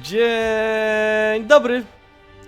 Dzień dobry!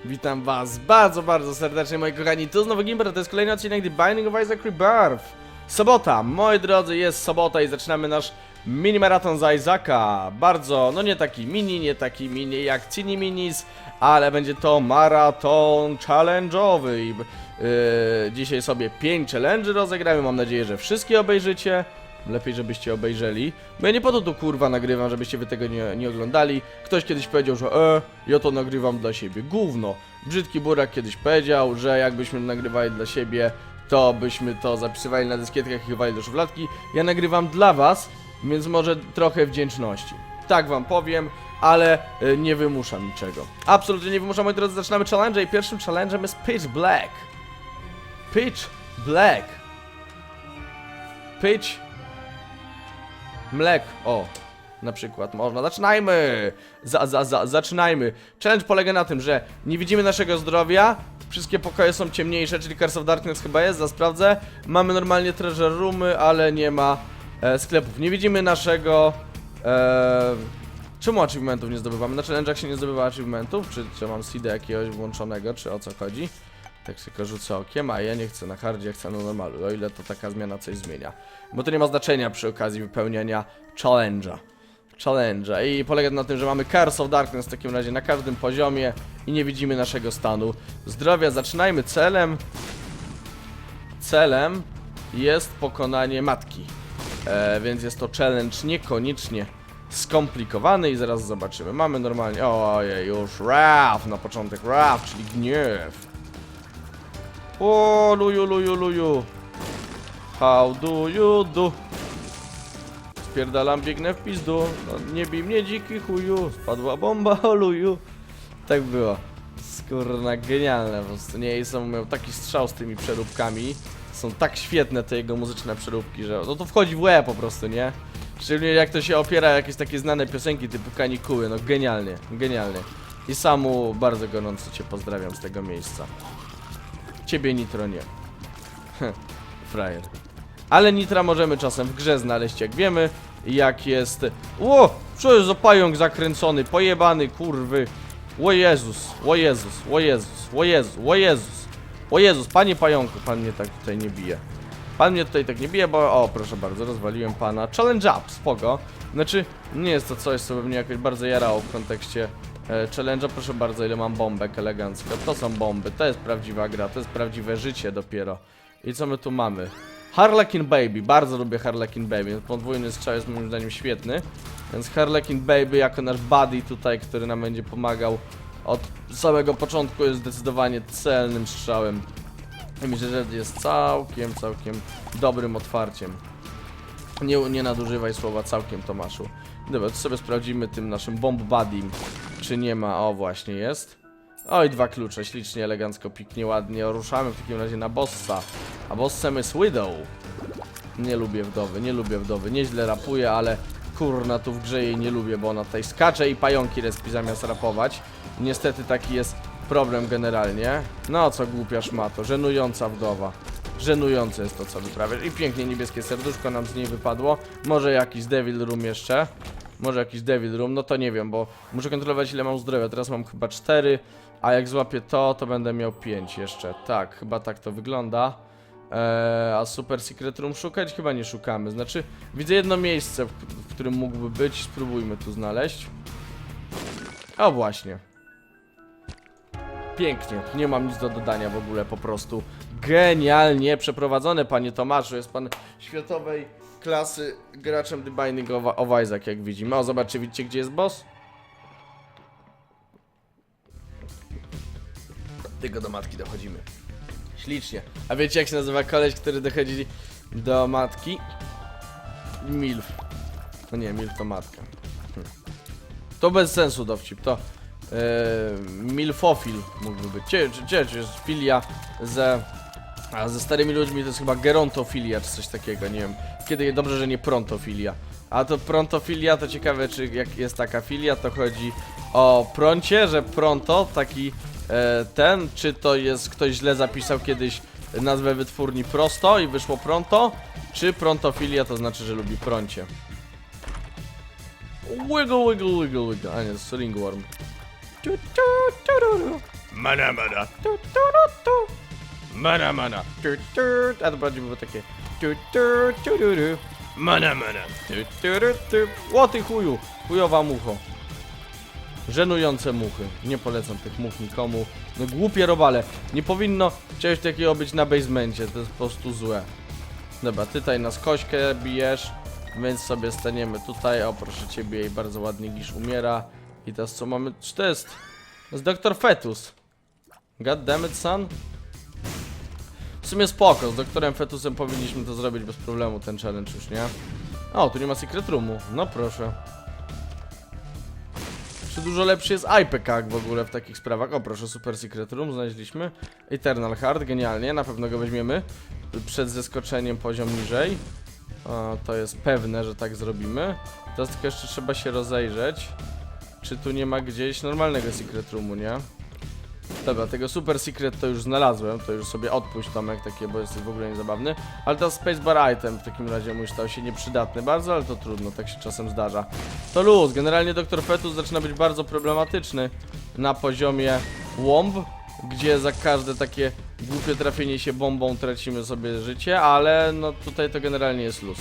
Witam was bardzo, bardzo serdecznie moi kochani, tu znowu Gimber, to jest kolejny odcinek The Binding of Isaac Rebirth. Sobota, moi drodzy, jest sobota i zaczynamy nasz mini maraton z Isaaca Bardzo, no nie taki mini, nie taki mini jak Cini Minis Ale będzie to maraton challenge'owy. Yy, Dzisiaj sobie 5 challenge rozegramy, mam nadzieję, że wszystkie obejrzycie Lepiej, żebyście obejrzeli. Bo ja nie po to tu kurwa nagrywam, żebyście wy tego nie, nie oglądali. Ktoś kiedyś powiedział, że e, ja to nagrywam dla siebie. Gówno. Brzydki Burak kiedyś powiedział, że jakbyśmy nagrywali dla siebie, to byśmy to zapisywali na dyskietkach i chowali do szufladki. Ja nagrywam dla was, więc może trochę wdzięczności. Tak wam powiem, ale e, nie wymuszam niczego. Absolutnie nie wymuszam, moi drodzy. Zaczynamy challenge i pierwszym challenge'em jest Pitch Black. Pitch Black. Pitch Mlek, o, na przykład można. Zaczynajmy! Za, za, za, zaczynajmy. Challenge polega na tym, że nie widzimy naszego zdrowia, wszystkie pokoje są ciemniejsze, czyli Curse of Darkness chyba jest, za sprawdzę. Mamy normalnie treasure roomy, ale nie ma e, sklepów. Nie widzimy naszego... E, czemu achievementów nie zdobywamy? Na challenge'ach się nie zdobywa achievementów? Czy, czy mam seeda jakiegoś włączonego, czy o co chodzi? Tak tylko rzucę okiem, a ja nie chcę na hardzie, chcę na normalu, o ile to taka zmiana coś zmienia. Bo to nie ma znaczenia przy okazji wypełniania challenge'a. Challenge'a i polega to na tym, że mamy Curse of Darkness w takim razie na każdym poziomie i nie widzimy naszego stanu zdrowia. Zaczynajmy celem. Celem jest pokonanie matki. E, więc jest to challenge niekoniecznie skomplikowany i zaraz zobaczymy. Mamy normalnie, ojej, już Wrath na początek, Wrath, czyli gniew. O, luju, luju, luju. How do you do? Spierdalam, biegnę w pizdu. No, nie bij mnie, dziki chuju. Spadła bomba, luju. Tak było. Skurna, genialne po prostu. Nie, są, miał taki strzał z tymi przeróbkami. Są tak świetne te jego muzyczne przeróbki, że no to wchodzi w łeb po prostu, nie? Szczególnie jak to się opiera jakieś takie znane piosenki typu Kanikuły, no genialnie, genialnie. I samu bardzo gorąco cię pozdrawiam z tego miejsca. Ciebie Nitro nie. Frajer. Ale Nitra możemy czasem w grze znaleźć, jak wiemy. Jak jest... Ło! Co jest za pająk zakręcony, pojebany, kurwy. O Jezus, o Jezus, o Jezus, o Jezus, o Jezus. O Jezus, panie pająku, pan mnie tak tutaj nie bije. Pan mnie tutaj tak nie bije, bo... O, proszę bardzo, rozwaliłem pana. Challenge up, spoko. Znaczy, nie jest to coś, co by mnie jakoś bardzo jarało w kontekście challenge'a. Proszę bardzo, ile mam bombek elegancko. To są bomby, to jest prawdziwa gra, to jest prawdziwe życie dopiero. I co my tu mamy? Harlequin Baby, bardzo lubię Harlequin Baby. Podwójny strzał jest moim zdaniem świetny. Więc Harlequin Baby jako nasz buddy tutaj, który nam będzie pomagał od samego początku jest zdecydowanie celnym strzałem. I myślę, że jest całkiem, całkiem dobrym otwarciem. Nie, nie nadużywaj słowa całkiem, Tomaszu. Dobra, to sobie sprawdzimy tym naszym bomb buddym, czy nie ma. O, właśnie jest. Oj, dwa klucze, ślicznie, elegancko, piknie, ładnie. Ruszamy w takim razie na bossa. A bossem jest Widow. Nie lubię wdowy, nie lubię wdowy. Nieźle rapuje, ale kurna tu w grze jej nie lubię, bo ona tutaj skacze i pająki respi zamiast rapować. Niestety taki jest problem generalnie. No co głupia szmato, żenująca wdowa. Żenujące jest to, co wyprawiasz. I pięknie niebieskie serduszko nam z niej wypadło. Może jakiś Devil Room jeszcze. Może jakiś Devil Room, no to nie wiem, bo muszę kontrolować ile mam zdrowia. Teraz mam chyba 4, a jak złapię to, to będę miał 5 jeszcze. Tak, chyba tak to wygląda. Eee, a Super Secret Room szukać? Chyba nie szukamy. Znaczy, widzę jedno miejsce, w, w którym mógłby być. Spróbujmy tu znaleźć. O, właśnie. Pięknie, nie mam nic do dodania w ogóle, po prostu genialnie przeprowadzone, panie Tomaszu. Jest pan światowej klasy graczem The Binding of, of Isaac, jak widzimy. O, zobaczcie, widzicie, gdzie jest boss? Tylko do matki dochodzimy. Ślicznie. A wiecie, jak się nazywa koleś, który dochodzi do matki? Milf. No nie, Milf to matka. Hm. To bez sensu dowcip, to e, milfofil mógłby być. Cie, cie, cie, cie, jest filia ze, a ze starymi ludźmi to jest chyba gerontofilia czy coś takiego, nie wiem. Kiedy dobrze, że nie prontofilia. A to prontofilia to ciekawe, czy jak jest taka filia, to chodzi o proncie, że pronto, taki e, ten, czy to jest ktoś źle zapisał kiedyś nazwę wytwórni prosto i wyszło pronto, czy prontofilia to znaczy, że lubi proncie. Wiggle, wiggle, wiggle, wiggle. A nie, to jest ringworm. Mana. Tu, tu, tu, tu. Mana, mana. Tu, tu. A to bardziej było takie. Tu, tu, tu, tu, tu. Mana, mana. Tu, tu, tu, tu. O ty chuju. Chujowa mucho. Żenujące muchy. Nie polecam tych much nikomu. No głupie robale. Nie powinno czegoś takiego być na basemencie. To jest po prostu złe. Dobra, ty tutaj na skośkę bijesz. Więc sobie staniemy tutaj. O, proszę ciebie, i bardzo ładnie Gisz umiera. I teraz co mamy? Czy to jest? To jest Doktor Fetus. God damn it, son. W sumie spoko, z doktorem Fetusem powinniśmy to zrobić bez problemu, ten challenge już, nie? O, tu nie ma secret roomu. No proszę. Czy dużo lepszy jest IPK w ogóle w takich sprawach? O proszę, Super Secret Room znaleźliśmy. Eternal Heart, genialnie, na pewno go weźmiemy. Przed zeskoczeniem poziom niżej. O, to jest pewne, że tak zrobimy. Teraz tylko jeszcze trzeba się rozejrzeć. Czy tu nie ma gdzieś normalnego Secret Roomu, nie? Dobra, tego Super Secret to już znalazłem, to już sobie odpuść Tomek takie, bo jesteś w ogóle niezabawny. Ale to Spacebar Item w takim razie mój stał się nieprzydatny bardzo, ale to trudno, tak się czasem zdarza. To luz, generalnie Dr. Fetus zaczyna być bardzo problematyczny na poziomie Womb, gdzie za każde takie głupie trafienie się bombą tracimy sobie życie, ale no tutaj to generalnie jest luz.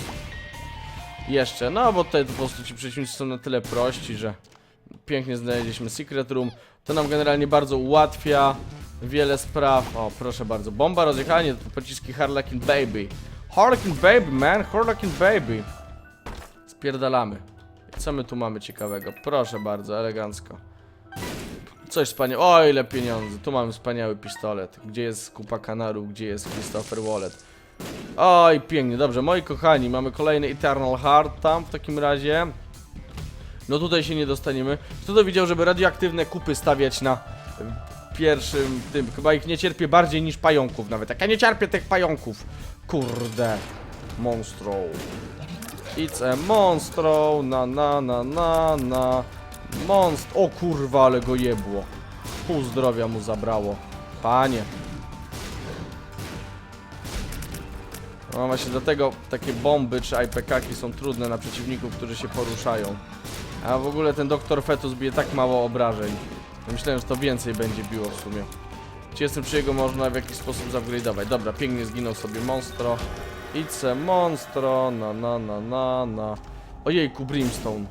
Jeszcze, no bo tutaj po prostu ci przeciwnicy są na tyle prości, że pięknie znaleźliśmy Secret Room. To nam generalnie bardzo ułatwia wiele spraw. O, proszę bardzo. Bomba, rozjechanie, to pociski Harlequin Baby. Harlequin Baby, man, Harlequin Baby. Spierdalamy. Co my tu mamy ciekawego? Proszę bardzo, elegancko. Coś wspaniałego. O, ile pieniędzy. Tu mamy wspaniały pistolet. Gdzie jest kupa kanarów, gdzie jest Christopher Wallet. Oj, pięknie, dobrze. Moi kochani, mamy kolejny Eternal Heart tam w takim razie. No tutaj się nie dostaniemy. Kto to widział, żeby radioaktywne kupy stawiać na pierwszym tym? Chyba ich nie cierpię bardziej niż pająków nawet. Jak ja nie cierpię tych pająków. Kurde. Monstro. It's a monstro. Na na na na na. Monst. O kurwa, ale go jebło. Pół zdrowia mu zabrało. Panie. No właśnie dlatego takie bomby czy IPK-ki są trudne na przeciwników, którzy się poruszają. A w ogóle ten doktor Fetus bije tak mało obrażeń. Myślałem, że to więcej będzie biło w sumie. Czy jestem, czy jego można w jakiś sposób zupgrade'ować. Dobra, pięknie zginął sobie monstro. A monstro, na na na na na. Ojejku, Brimstone.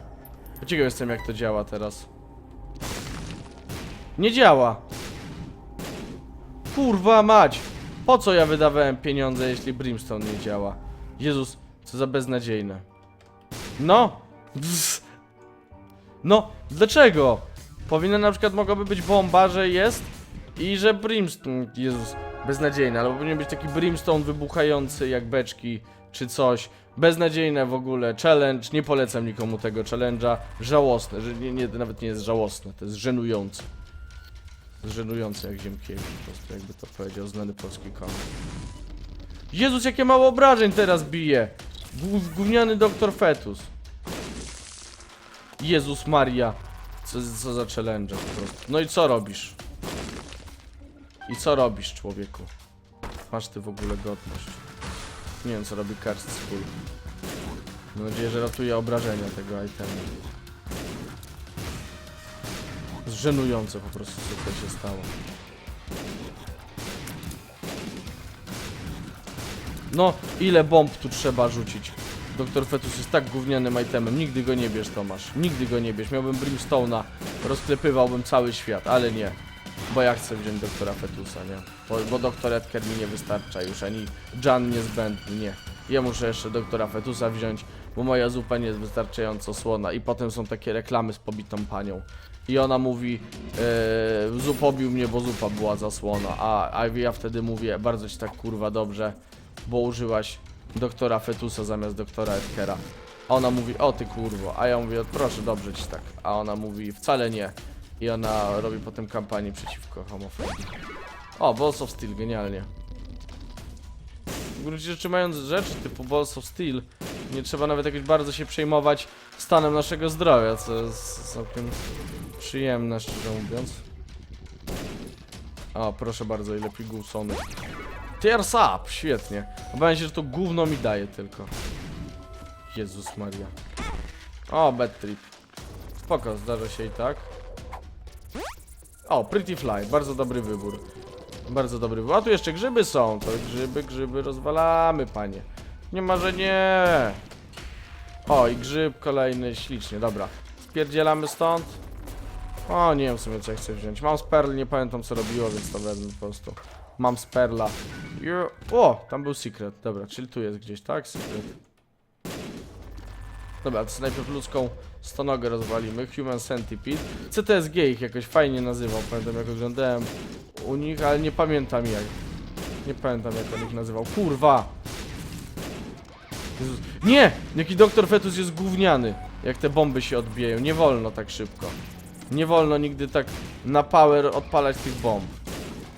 Ciekaw jestem jak to działa teraz. Nie działa. Kurwa mać. Po co ja wydawałem pieniądze, jeśli Brimstone nie działa? Jezus, co za beznadziejne. No. Bzz. No, dlaczego? Powinna na przykład mogłaby być bomba, że jest i że Brimstone, Jezus, beznadziejne, albo powinien być taki Brimstone wybuchający jak beczki czy coś. Beznadziejne w ogóle, challenge, nie polecam nikomu tego challenge'a, żałosne, że nie, nie, nawet nie jest żałosne, to jest żenujące. Żenujące jak ziemkiewicz, po prostu jakby to powiedział znany polski komik. Jezus, jakie mało obrażeń teraz bije! Gó- Gówniany doktor Fetus. Jezus Maria. Co, co za challenge po prostu. No i co robisz? I co robisz, człowieku? Masz ty w ogóle godność. Nie wiem, co robi Karst Skull. Mam nadzieję, że ratuje obrażenia tego itemu. Zżenujące po prostu, co tutaj się stało. No, ile bomb tu trzeba rzucić? Doktor Fetus jest tak gównianym itemem. Nigdy go nie bierz, Tomasz. Nigdy go nie bierz. Miałbym Brimstone'a, rozklepywałbym cały świat, ale nie. Bo ja chcę wziąć doktora Fetusa, nie? Bo, bo doktor Edgar mi nie wystarcza już, ani Jan niezbędny, nie. Ja muszę jeszcze doktora Fetusa wziąć, bo moja zupa nie jest wystarczająco słona. I potem są takie reklamy z pobitą panią. I ona mówi, yy, zup pobił mnie, bo zupa była za słona. A, a ja wtedy mówię, bardzo ci tak kurwa dobrze, bo użyłaś doktora Fetusa zamiast doktora Edkera. A ona mówi, o ty kurwo, a ja mówię, proszę, dobrze ci tak. A ona mówi, wcale nie. I ona robi potem kampanię przeciwko homofobii. O, Balls of Steel, genialnie. W gruncie rzeczy mając rzeczy typu Balls of Steel, nie trzeba nawet jakoś bardzo się przejmować stanem naszego zdrowia, co jest całkiem przyjemne, szczerze mówiąc. O, proszę bardzo, ile piguł Sony. Tears up, świetnie. Obawiam się, że to gówno mi daje tylko. Jezus Maria. O, bad trip. Spoko, zdarza się i tak. O, Pretty Fly, bardzo dobry wybór. Bardzo dobry wybór. A tu jeszcze grzyby są. To grzyby, grzyby rozwalamy, panie. Nie ma, że nie. O, i grzyb kolejny, ślicznie, dobra. Spierdzielamy stąd. O, nie wiem w sumie co ja chcę wziąć. Mam sperl, nie pamiętam co robiło, więc to wezmę po prostu. Mam sperla. Ju- O, tam był secret. Dobra, czyli tu jest gdzieś, tak? Secret. Dobra, to najpierw ludzką stonogę rozwalimy. Human Centipede. CTSG ich jakoś fajnie nazywał. Pamiętam jak oglądałem u nich, ale nie pamiętam jak. Nie pamiętam jak on ich nazywał. Kurwa! Jezus. Nie! Jaki doktor Fetus jest gówniany. Jak te bomby się odbijają. Nie wolno tak szybko. Nie wolno nigdy tak na power odpalać tych bomb.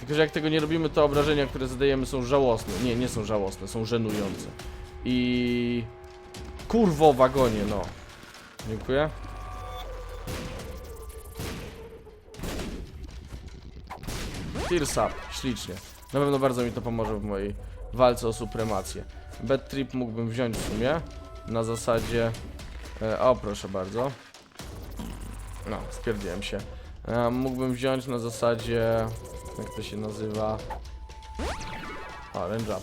Tylko, że jak tego nie robimy, to obrażenia, które zadajemy są żałosne. Nie, nie są żałosne, są żenujące. I... Kurwo wagonie, no. Dziękuję. Tears up, ślicznie. Na pewno bardzo mi to pomoże w mojej walce o supremację. Bad trip mógłbym wziąć w sumie. Na zasadzie... E, o, proszę bardzo. No, stwierdziłem się. E, mógłbym wziąć na zasadzie... Jak to się nazywa? O, range up.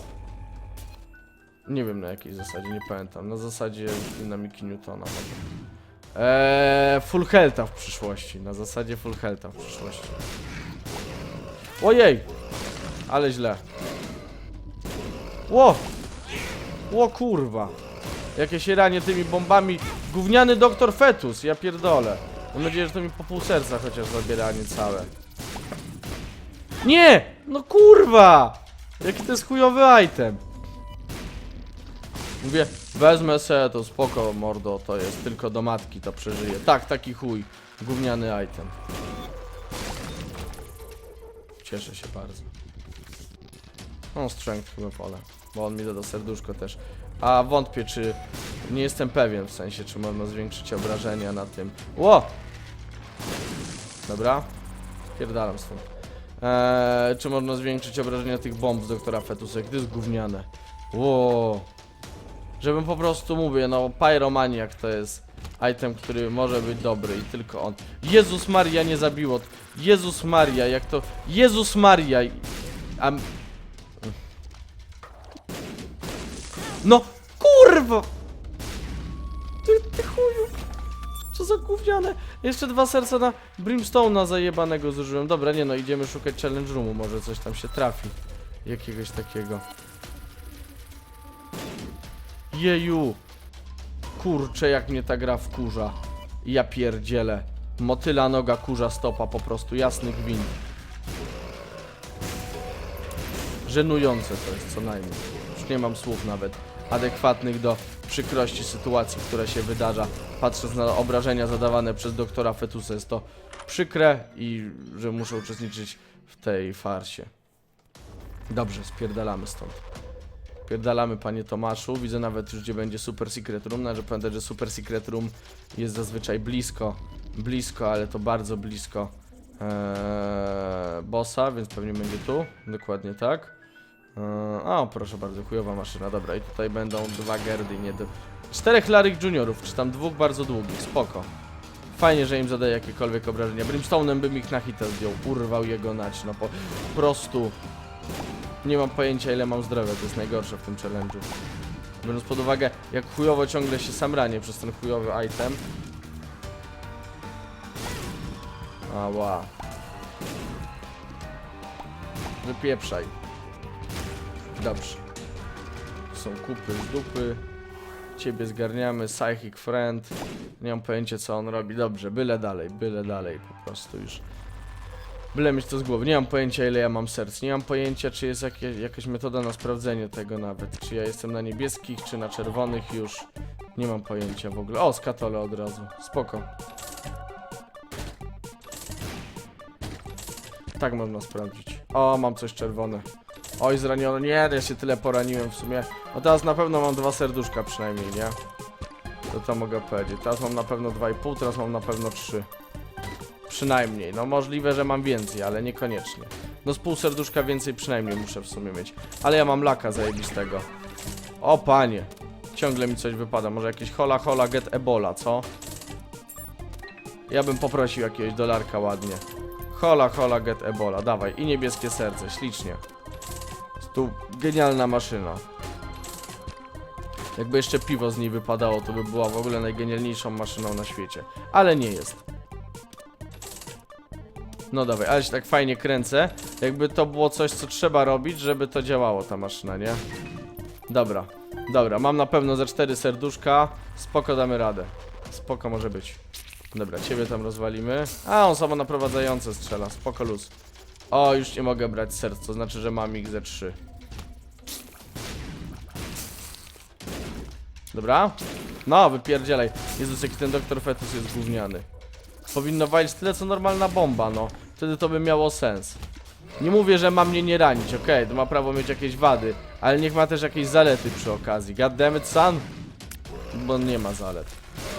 Nie wiem na jakiej zasadzie, nie pamiętam. Na zasadzie dynamiki Newtona może. Eee, full health'a w przyszłości. Na zasadzie full health'a w przyszłości. Ojej! Ale źle. Ło! Ło kurwa! Jakie się ranie tymi bombami. Gówniany doktor fetus, ja pierdolę. Mam nadzieję, że to mi po pół serca chociaż zabiera, a nie całe. Nie! No kurwa! Jaki to jest chujowy item. Mówię, wezmę se, to spoko, mordo, to jest tylko do matki, to przeżyje. Tak, taki chuj. Gówniany item. Cieszę się bardzo. No, strength chyba pole, bo on mi doda serduszko też. A wątpię, czy... Nie jestem pewien, w sensie, czy można zwiększyć obrażenia na tym. Ło! Dobra. Pierdalam stąd. Eee, czy można zwiększyć obrażenia tych bomb doktora Fetusa? Jak to jest gówniane. Żebym po prostu mówię, no Pyromaniac to jest item, który może być dobry i tylko on. Jezus Maria nie zabiło. Jezus Maria, jak to... Jezus Maria! A... No, kurwa! Ty, ty chuju! Co za gówniane! Jeszcze dwa serca na Brimstone'a zajebanego zużyłem. Dobra, nie no, idziemy szukać challenge roomu, może coś tam się trafi. Jakiegoś takiego. Jeju! Kurczę, jak mnie ta gra wkurza. Ja pierdzielę. Motyla noga, kurza stopa, po prostu jasny gwint. Żenujące to jest co najmniej. Już nie mam słów nawet adekwatnych do przykrości sytuacji, która się wydarza. Patrząc na obrażenia zadawane przez doktora Fetusa, jest to przykre i że muszę uczestniczyć w tej farsie. Dobrze, spierdalamy stąd. Pierdalamy panie Tomaszu. Widzę nawet już gdzie będzie Super Secret Room. Należy pamiętać, że Super Secret Room jest zazwyczaj blisko. Blisko, ale to bardzo blisko ee, bossa, więc pewnie będzie tu. Dokładnie tak. Eee, o, proszę bardzo, chujowa maszyna. Dobra, i tutaj będą dwa gerdy, nie do... Czterech Larych Juniorów, czy tam dwóch bardzo długich, spoko. Fajnie, że im zadaje jakiekolwiek obrażenia. Brimstone'em bym ich na hita zdjął, urwał jego nać, no po prostu... Nie mam pojęcia ile mam zdrowia, to jest najgorsze w tym challenge'u. Biorąc pod uwagę, jak chujowo ciągle się sam ranię przez ten chujowy item. Ała. Wypieprzaj. Dobrze. Są kupy z dupy. Ciebie zgarniamy, Psychic Friend. Nie mam pojęcia co on robi. Dobrze, byle dalej, byle dalej po prostu już. Byle mieć to z głowy. Nie mam pojęcia ile ja mam serc. Nie mam pojęcia czy jest jakie, jakaś metoda na sprawdzenie tego nawet. Czy ja jestem na niebieskich, czy na czerwonych już. Nie mam pojęcia w ogóle. O, skatole od razu. Spoko. Tak można sprawdzić. O, mam coś czerwone. Oj, zranione. Nie, ja się tyle poraniłem w sumie. No teraz na pewno mam dwa serduszka przynajmniej, nie? To to mogę powiedzieć. Teraz mam na pewno 2,5, teraz mam na pewno 3. Przynajmniej. No możliwe, że mam więcej, ale niekoniecznie. No z pół serduszka więcej przynajmniej muszę w sumie mieć. Ale ja mam laka zajebistego. O panie. Ciągle mi coś wypada. Może jakieś hola hola get ebola, co? Ja bym poprosił jakiegoś dolarka ładnie. Hola, hola, get ebola. Dawaj. I niebieskie serce, ślicznie. Tu genialna maszyna. Jakby jeszcze piwo z niej wypadało, to by była w ogóle najgenialniejszą maszyną na świecie. Ale nie jest. No dawaj, ale się tak fajnie kręcę. Jakby to było coś, co trzeba robić, żeby to działało, ta maszyna, nie? Dobra, dobra, mam na pewno ze cztery serduszka. Spoko damy radę. Spoko może być. Dobra, ciebie tam rozwalimy. A, on samo naprowadzające strzela, spoko luz. O, już nie mogę brać serc, to znaczy, że mam ich ze trzy. Dobra? No, wypierdzielaj. Jezus, jaki ten doktor fetus jest gówniany. Powinno walić tyle, co normalna bomba, no. Wtedy to by miało sens. Nie mówię, że ma mnie nie ranić, okej, to ma prawo mieć jakieś wady, ale niech ma też jakieś zalety przy okazji. God damn it, son! Bo nie ma zalet.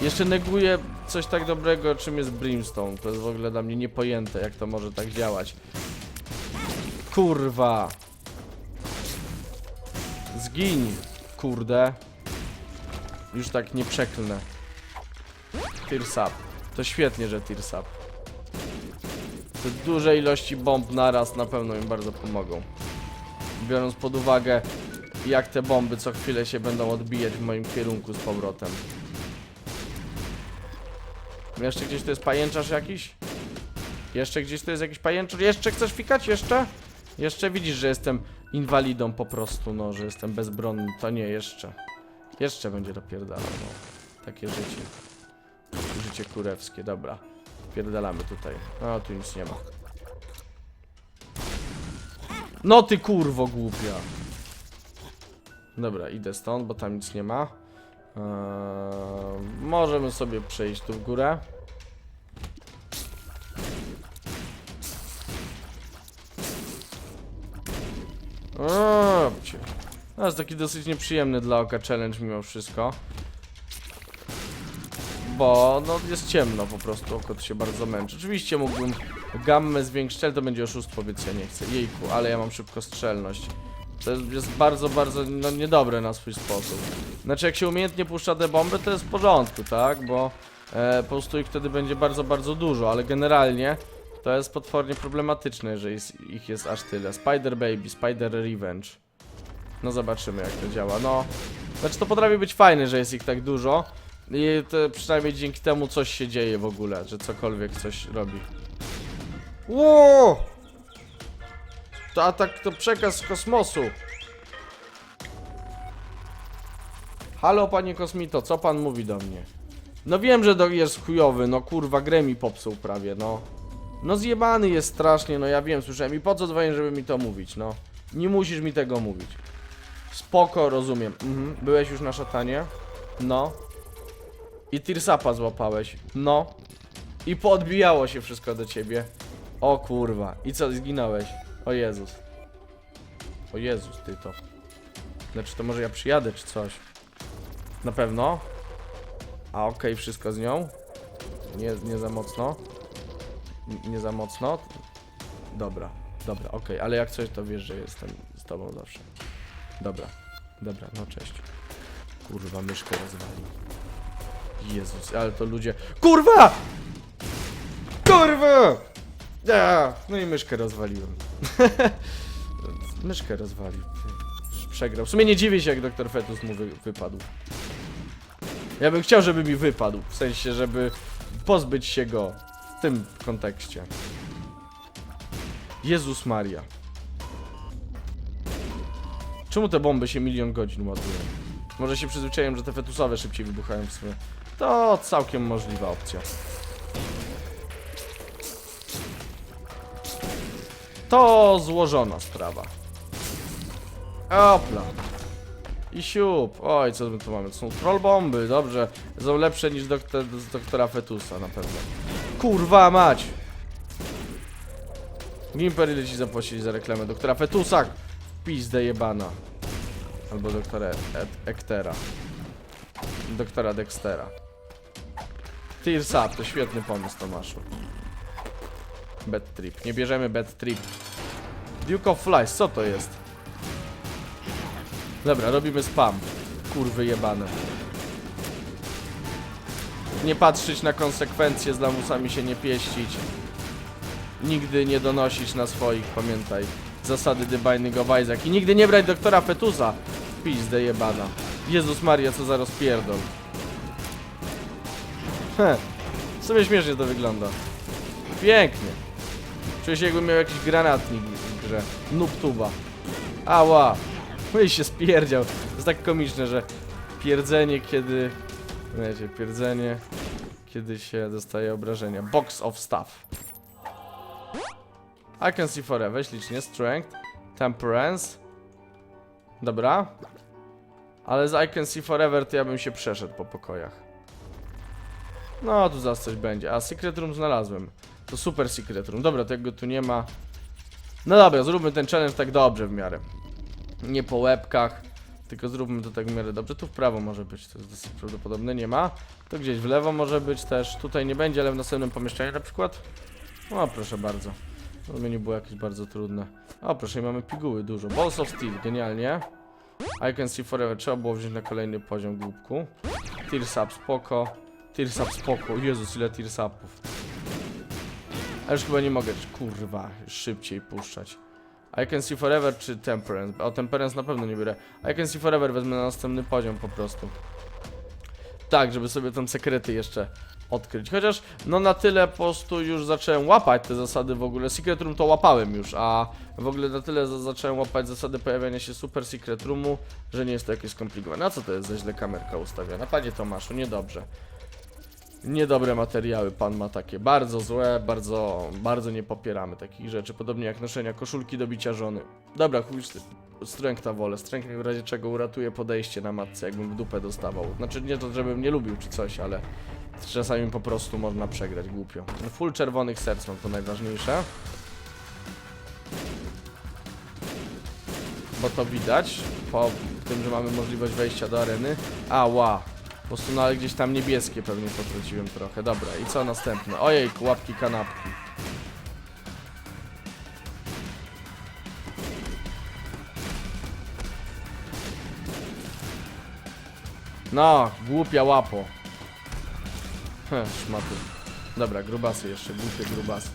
Jeszcze neguje coś tak dobrego, czym jest Brimstone. To jest w ogóle dla mnie niepojęte, jak to może tak działać. Kurwa! Zgiń, kurde. Już tak nie przeklnę. Tears up. To świetnie, że Tears up. Te duże ilości bomb naraz na pewno im bardzo pomogą. Biorąc pod uwagę, jak te bomby co chwilę się będą odbijać w moim kierunku z powrotem. Jeszcze gdzieś to jest pajęczarz jakiś? Jeszcze gdzieś to jest jakiś pajęczarz? Jeszcze chcesz fikać? Jeszcze? Jeszcze widzisz, że jestem inwalidą po prostu, no, że jestem bezbronny. To nie, jeszcze. Jeszcze będzie dopierdalał, no. Takie życie. Życie kurewskie, dobra. Pierdalamy tutaj. No, tu nic nie ma. No ty kurwo głupia. Dobra, idę stąd, bo tam nic nie ma. Eee, możemy sobie przejść tu w górę. O. No, jest taki dosyć nieprzyjemny dla oka challenge mimo wszystko. Bo no jest ciemno po prostu, oko się bardzo męczy. Oczywiście mógłbym gammę zwiększyć, ale to będzie oszustwo, więc ja nie chcę. Jejku, ale ja mam szybkostrzelność. To jest, jest bardzo, bardzo no, niedobre na swój sposób. Znaczy jak się umiejętnie puszcza te bomby, to jest w porządku, tak? Bo e, po prostu ich wtedy będzie bardzo, bardzo dużo, ale generalnie to jest potwornie problematyczne, że jest, ich jest aż tyle. Spider Baby, Spider Revenge. No zobaczymy jak to działa. No, znaczy to potrafi być fajne, że jest ich tak dużo. I przynajmniej dzięki temu coś się dzieje w ogóle, że cokolwiek coś robi. Ło! To atak to przekaz z kosmosu. Halo panie kosmito, co pan mówi do mnie? No wiem, że do jest chujowy, no kurwa grę mi popsuł prawie, no. No zjebany jest strasznie, no ja wiem, słyszałem i po co dzwonię, żeby mi to mówić, no. Nie musisz mi tego mówić. Spoko, rozumiem. Mhm. Byłeś już na szatanie? No. I Tirsapa złapałeś? No. I poodbijało się wszystko do ciebie. O kurwa. I co, zginąłeś? O Jezus. O Jezus, ty to. Znaczy to może ja przyjadę czy coś. Na pewno? A okej, wszystko z nią? Nie, nie za mocno? Nie za mocno? Dobra, dobra, okej, ale jak coś to wiesz, że jestem z tobą zawsze. Dobra, dobra, no cześć. Kurwa, myszkę rozwalił. Jezus, ale to ludzie... KURWA! KURWA! Ja, no i myszkę rozwaliłem. myszkę rozwalił. Przegrał. W sumie nie dziwię się, jak doktor Fetus mu wy wypadł. Ja bym chciał, żeby mi wypadł. W sensie, żeby pozbyć się go tym kontekście. Jezus Maria. Czemu te bomby się milion godzin ładują? Może się przyzwyczaiłem, że te fetusowe szybciej wybuchają w sumie. To całkiem możliwa opcja. To złożona sprawa. Opla. I siup. Oj, co my tu mamy? To są troll bomby, dobrze. Są lepsze niż doktor, z doktora Fetusa na pewno. Kurwa mać! Gimper ile ci zapłacili za reklamę doktora Fetusa? W Pizdę jebana. Albo doktora e Ektera. Doktora Dextera. Tears Up, to świetny pomysł Tomaszu. Bad Trip. Nie bierzemy Bad Trip. Duke of Flies, co to jest? Dobra, robimy spam. Kurwy jebane. Nie patrzeć na konsekwencje, z lamusami się nie pieścić. Nigdy nie donosić na swoich, pamiętaj. Zasady The Binding. I nigdy nie brać doktora Fetusa. W Pizdę jebana. Jezus Maria, co za rozpierdol. Heh. W sumie śmiesznie to wygląda. Pięknie. Czuję się jakbym miał jakiś granatnik w grze. Noob tuba. Ała. Mój się spierdział. To jest tak komiczne, że pierdzenie kiedy... Wiecie, pierdzenie kiedy się dostaje obrażenia. Box of stuff. I can see forever, ślicznie. Strength, temperance. Dobra. Ale z I can see forever to ja bym się przeszedł po pokojach. No, tu zaraz coś będzie. A secret room znalazłem. To super secret room. Dobra, tego tu nie ma. No dobra, zróbmy ten challenge tak dobrze w miarę. Nie po łebkach, tylko zróbmy to tak w miarę dobrze. Tu w prawo może być, to jest dosyć prawdopodobne. Nie ma. To gdzieś w lewo może być też. Tutaj nie będzie, ale w następnym pomieszczeniu na przykład. O, proszę bardzo. To nie było jakieś bardzo trudne. O, proszę, i mamy piguły dużo. Balls of Steel, genialnie. I can see forever. Trzeba było wziąć na kolejny poziom głupku. Tears up, spoko. Tears up, spoko. Jezus, ile tears upów. A już chyba nie mogę, kurwa, szybciej puszczać. I can see forever czy temperance? O, temperance na pewno nie biorę. I can see forever wezmę na następny poziom po prostu. Tak, żeby sobie tam sekrety jeszcze odkryć. Chociaż, no na tyle po prostu już zacząłem łapać te zasady w ogóle. Secret Room to łapałem już, a w ogóle na tyle za zacząłem łapać zasady pojawiania się Super Secret Roomu, że nie jest to jakieś skomplikowane. A co to jest za źle kamerka ustawiona? Panie Tomaszu, niedobrze. Niedobre materiały pan ma takie, bardzo złe, bardzo, bardzo nie popieramy takich rzeczy, podobnie jak noszenia koszulki do bicia żony. Dobra, chuj. Strength wolę, strength w razie czego uratuje podejście na matce, jakbym w dupę dostawał. Znaczy nie to, żebym nie lubił czy coś, ale czasami po prostu można przegrać głupio. Full czerwonych serc mam to najważniejsze. Bo to widać po tym, że mamy możliwość wejścia do areny. Ała, po prostu no ale gdzieś tam niebieskie pewnie potrąciłem trochę. Dobra, i co następne? Ojej, łapki kanapki. No, głupia łapo. Heh, szmaty. Dobra, grubasy jeszcze, głupie grubasy.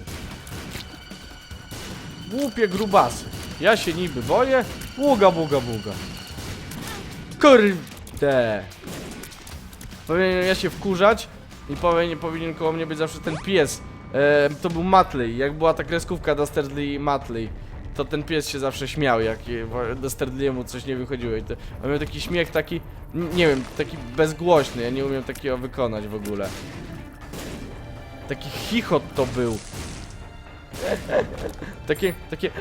Głupie grubasy. Ja się niby boję. Buga, buga, buga. Kurde. Powinien ja się wkurzać i powinien, powinien koło mnie być zawsze ten pies. E, to był Matley, jak była ta kreskówka Dastardly Matley. To ten pies się zawsze śmiał, jak Dastardly'emu coś nie wychodziło i to, on miał taki śmiech taki, nie wiem, taki bezgłośny, ja nie umiem takiego wykonać w ogóle. Taki chichot to był. takie, takie,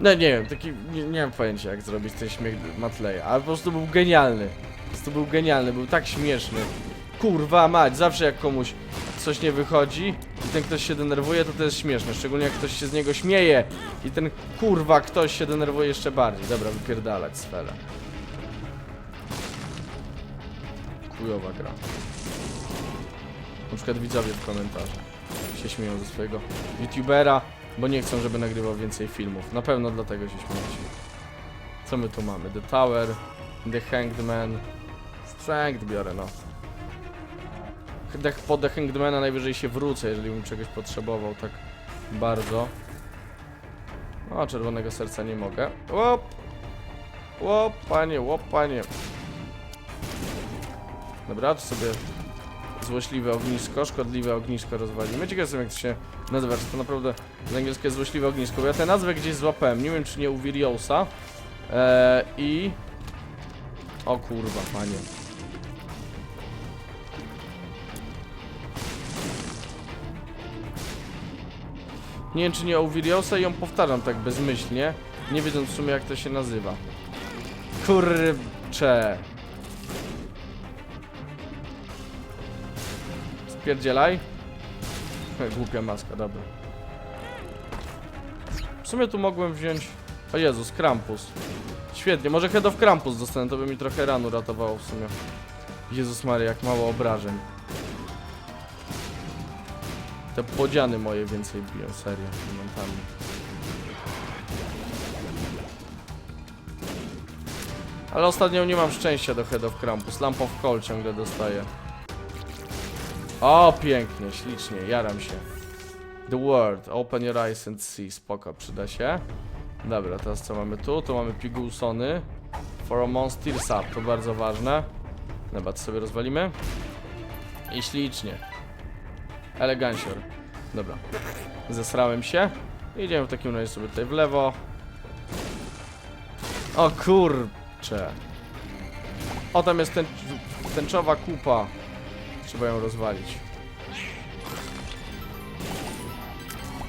no nie wiem, taki, nie, nie mam pojęcia jak zrobić ten śmiech Matleya, ale po prostu był genialny. Prostu był genialny, był tak śmieszny. Kurwa mać, zawsze jak komuś coś nie wychodzi i ten ktoś się denerwuje, to to jest śmieszne. Szczególnie jak ktoś się z niego śmieje i ten kurwa ktoś się denerwuje jeszcze bardziej. Dobra, wypierdalać sferę. Chujowa gra. Na przykład widzowie w komentarzach się śmieją ze swojego youtubera, bo nie chcą, żeby nagrywał więcej filmów. Na pewno dlatego się śmieci. Co my tu mamy? The Tower, The Hanged Man. Strength biorę, no. Dech- Po The Hanged Mana najwyżej się wrócę, jeżeli bym czegoś potrzebował tak bardzo. O, czerwonego serca nie mogę. Łop! Łop, panie, łop, panie. Dobra, to sobie złośliwe ognisko, szkodliwe ognisko rozwalimy. Ciekaw jestem jak to się nazywa, czy to naprawdę z angielskiego złośliwe ognisko, bo ja tę nazwę gdzieś złapałem, nie wiem czy nie u Viriosa. Eee, I... O kurwa, panie. Nie wiem czy nie u Viriosa i ją powtarzam tak bezmyślnie, nie wiedząc w sumie jak to się nazywa. Kurcze. Spierdzielaj. Głupia maska, dobra. W sumie tu mogłem wziąć... O Jezus, Krampus. Świetnie, może Head of Krampus dostanę, to by mi trochę ranu ratowało w sumie. Jezus Maria, jak mało obrażeń. Te podziany moje więcej biją, serio, momentami. Ale ostatnio nie mam szczęścia do Head of Krampus. Lamp of Call ciągle dostaję. O, pięknie, ślicznie, jaram się. The world, open your eyes and see, spoko, przyda się. Dobra, teraz co mamy tu? Tu mamy pigułsony. Pheromone Steel Sap, to bardzo ważne. Dobra, to sobie rozwalimy. I ślicznie. Elegancior. Dobra. Zesrałem się. Idziemy w takim razie sobie tutaj w lewo. O kurcze. O, tam jest ten, tęczowa kupa. Trzeba ją rozwalić.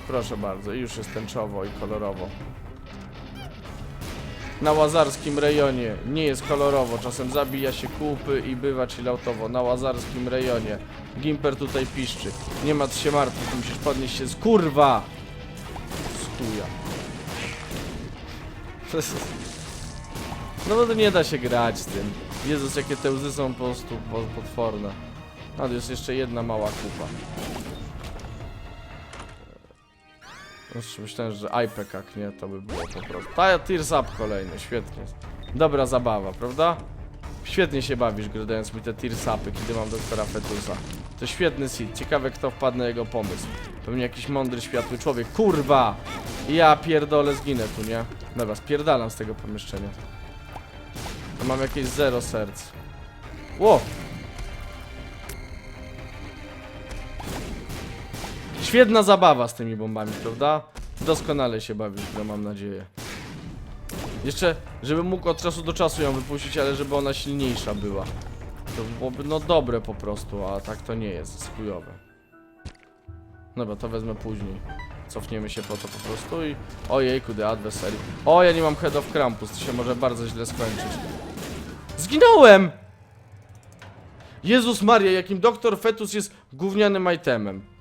Proszę bardzo, już jest tęczowo i kolorowo. Na łazarskim rejonie nie jest kolorowo, czasem zabija się kupy i bywa chilloutowo. Na łazarskim rejonie. Gimper tutaj piszczy. Nie ma co się martwić, musisz podnieść się z kurwa! Z. No bo to nie da się grać z tym. Jezus, jakie te łzy są po prostu po- potworne. A, to jest jeszcze jedna mała kupa. Jeszcze myślałem, że IPEKak, nie? To by było po prostu. Ta Tears Up kolejny, świetnie. Dobra zabawa, prawda? Świetnie się bawisz, gradając mi te Tears Upy, kiedy mam doktora Fetusa. To świetny seed, ciekawe kto wpadł na jego pomysł. Pewnie jakiś mądry, światły człowiek. Kurwa! Ja pierdolę, zginę tu, nie? Dobra, spierdalam z tego pomieszczenia. To mam jakieś zero serc. Ło! Świetna zabawa z tymi bombami, prawda? Doskonale się bawisz, no mam nadzieję. Jeszcze, żebym mógł od czasu do czasu ją wypuścić, ale żeby ona silniejsza była. To byłoby, no dobre po prostu, a tak to nie jest, jest chujowe. Dobra, to wezmę później. Cofniemy się po to po prostu i... Ojejku, The Adversary. O, ja nie mam Head of Krampus, to się może bardzo źle skończyć. Zginąłem! Jezus Maria, jakim doktor Fetus jest gównianym itemem.